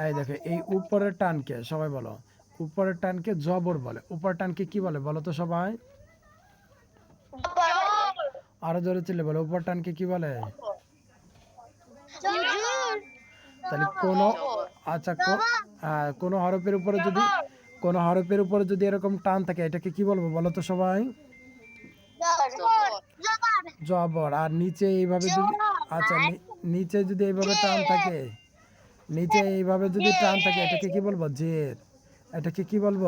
এই দেখো এই উপরের টানকে সবাই বলো উপরের টানকে জবর বলে। উপরের টানকে কি বলে বলো তো সবাই? আরও জোরে চিল্লে বলো উপর টানকে কি বলে? তাহলে কোন আচ্ছা হ্যাঁ, কোন হরফের উপরে যদি কোন হরফের উপরে যদি এরকম টান থাকে এটাকে কি বলব বলো তো সবাই? জবর। আর নিচে এইভাবে যদি আচ্ছা নিচে যদি এইভাবে টান থাকে নিচে এইভাবে যদি টান থাকে, এটাকে কি বলব? জের এটাকে কি বলব?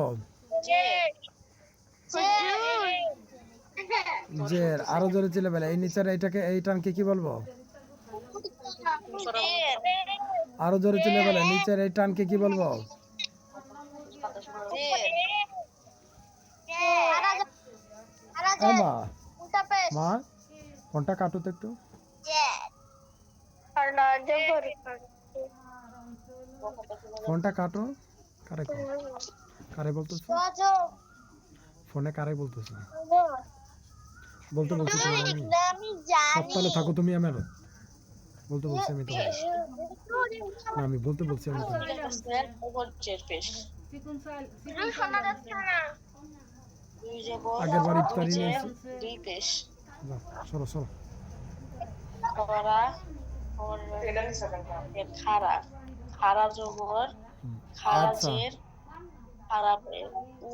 জের আরও জোরে চিলে বেলা এই নিচের এটাকে এই টানকে কি বলব? আরও জোরে চিলে বেলা নিচের এই টানকে কি বলব? এই মা। মা, ফোনটা কাটো তো একটু। ফোনটা কাটো। কারে? কারে বলতেছো? ফোনে কারে বলতেছো? বলতে বলছি তোমার আমি আমি জানি। সপ্তাহে থাকো তুমি আমার। বলতে বলছি আমি তোমার আমি বলতে বলছি আমি আগের বার ইফতারি নিয়েছি। সরো সরো। খারা খারা। জবর হুম। খারা আচ্ছা খারাপের উ